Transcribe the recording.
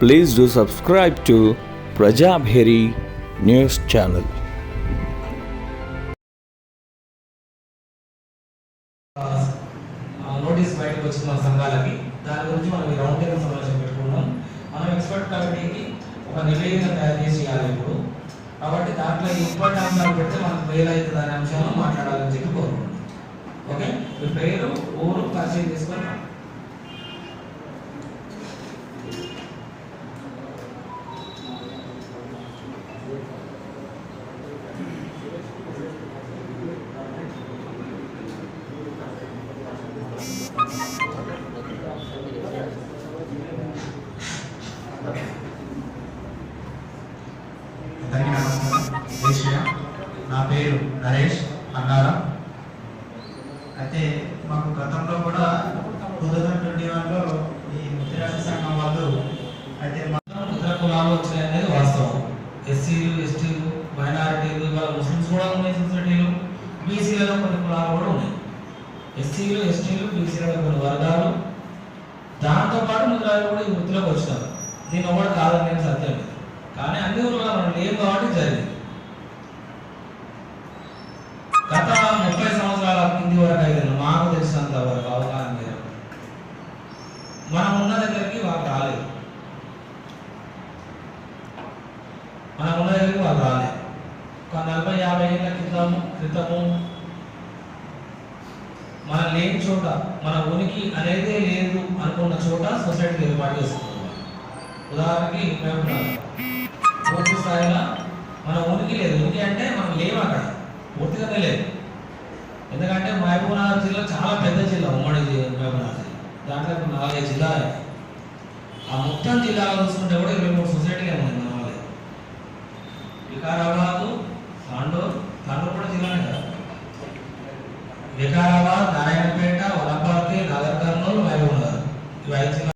Please do subscribe to Prajabheri news channel. Notice బయటకు వచ్చింది మన సంఘాలకి. దాని గురించి మనం ఈ రౌండ్ టేబుల్ సమావేశం పెట్టుకున్నాం మనం ఎక్స్పర్ట్ కమిటీకి ఒక నివేదిక తయారు చేసి ఇవ్వాలి ఇప్పుడు. కాబట్టి దాంట్లో ఈ ఇంపార్టెంట్ అంశాలు పెడితే మనకు ఫెయిల్ అవుతుంది అనే అంశాలను మాట్లాడాలని చెప్పి కోరుకుంటున్నాం. ఓకే? మీ పేరు ఊరు పరిచయం చేసుకొని అందరికీ నమస్కారం. దేశీయ నా పేరు నరేష్ అన్నారం అయితే మాకు గతంలో కూడా టూ థౌజండ్ ట్వంటీ వన్లో ఈ ముద్రాజ సంఘం వాళ్ళు అయితే మాత్రం ఇతర కులాలు వచ్చినాయి అనేది వాస్తవం. ఎస్సీలు ఎస్టీలు మైనారిటీలు ఇవాళ ముస్లిమ్స్ కూడా ఉన్నాయి సొసైటీలు బీసీలలో కొన్ని కులాలు కూడా ఉన్నాయి. ఎస్సీలు ఎస్టీలు బీసీలలో కొన్ని వర్గాలు. దాంతోపాటు ముద్రాలు కూడా ఈ వృత్తిలోకి వచ్చినారు. దీని ఒకటి కాదని నేను సత్యం ఇది. కానీ అన్ని ఊళ్ళో మనం లేవు కాబట్టి జరిగింది. గత ముప్పై సంవత్సరాల కింది వరకు అయితే మాకు తెలిసినంత వరకు అవగాహన లేదు. మనం ఉన్న దగ్గరికి వాళ్ళు రాలేదు. మనం ఉన్న దగ్గరికి వాళ్ళు రాలేదు. ఒక నలభై యాభై ఏళ్ళ క్రితం క్రితము మన లేని చోట మన ఉనికి అనేదే లేదు అనుకున్న చోట సొసైటీ ఏర్పాటు చేస్తుంది ఉదాహరణకి మేము పూర్తి స్థాయిలో మన ఉనికి లేదు. ఉనికి అంటే మనం లేము అక్కడ పూర్తిగా లేదు. ఎందుకంటే మహబూబ్నగర్ జిల్లా చాలా పెద్ద జిల్లా ఉమ్మడి మహబూబ్నగర్ జిల్లా. దాంట్లో ఇప్పుడు నాలుగైదు జిల్లా ఆ మొత్తం జిల్లాలో చూసుకుంటే కూడా ఇరవై మూడు సొసైటీలే ఉన్నాయి మన వాళ్ళే వికారాబాదు తాండూరు తాండూరు కూడా జిల్లానే కదా. వికారాబాద్ నారాయణపేట వనపర్తి నగర్ కర్నూలు మహబూబ్నగర్. ఇవి ఐదు జిల్లా